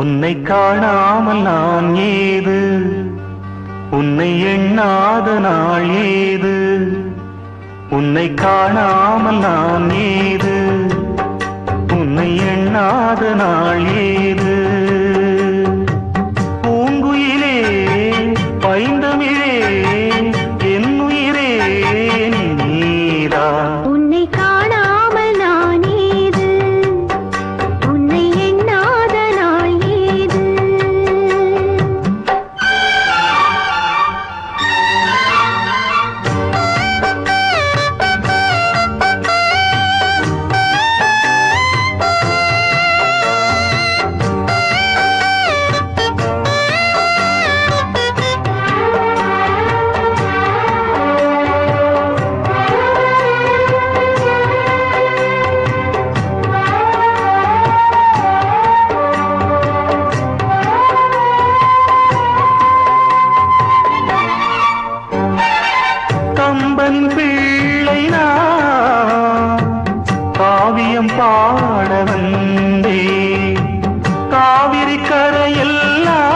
உன்னை காணாமல் நான் ஏது? உன்னை எண்ணாத நாள் ஏது? உன்னை காணாமல் நான் ஏது? உன்னை எண்ணாத நாள் ஏது? காவிரி கரையெல்லாம்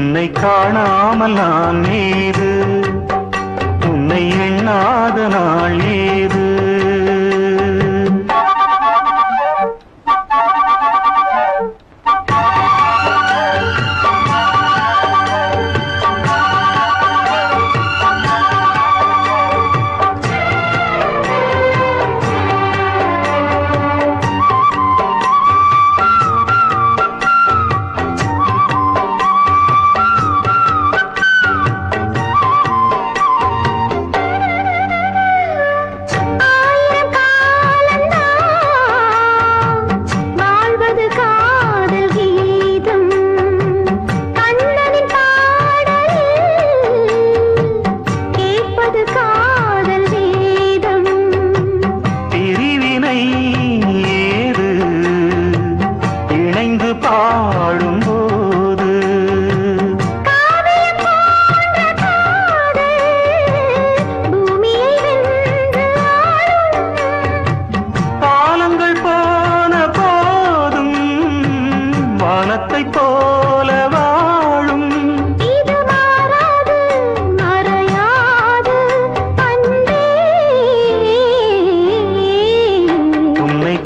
உன்னை காணாமல் நான் ஏது? உன்னை எண்ணாத நாள் ஏது?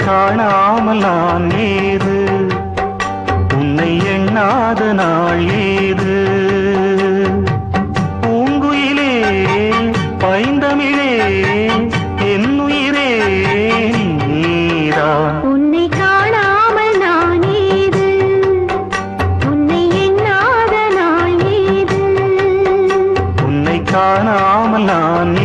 காணாமல் நான் ஏது உன்னை எண்ணாத நாள் ஏது பூங்குயிலே பைந்தமிழே என்னுயிரே உன்னை காணாமல் நான் ஏது உன்னை எண்ணாத நாள் ஏது உன்னை காணாமல் நான் ஏது உன்னை எண்ணாத நான்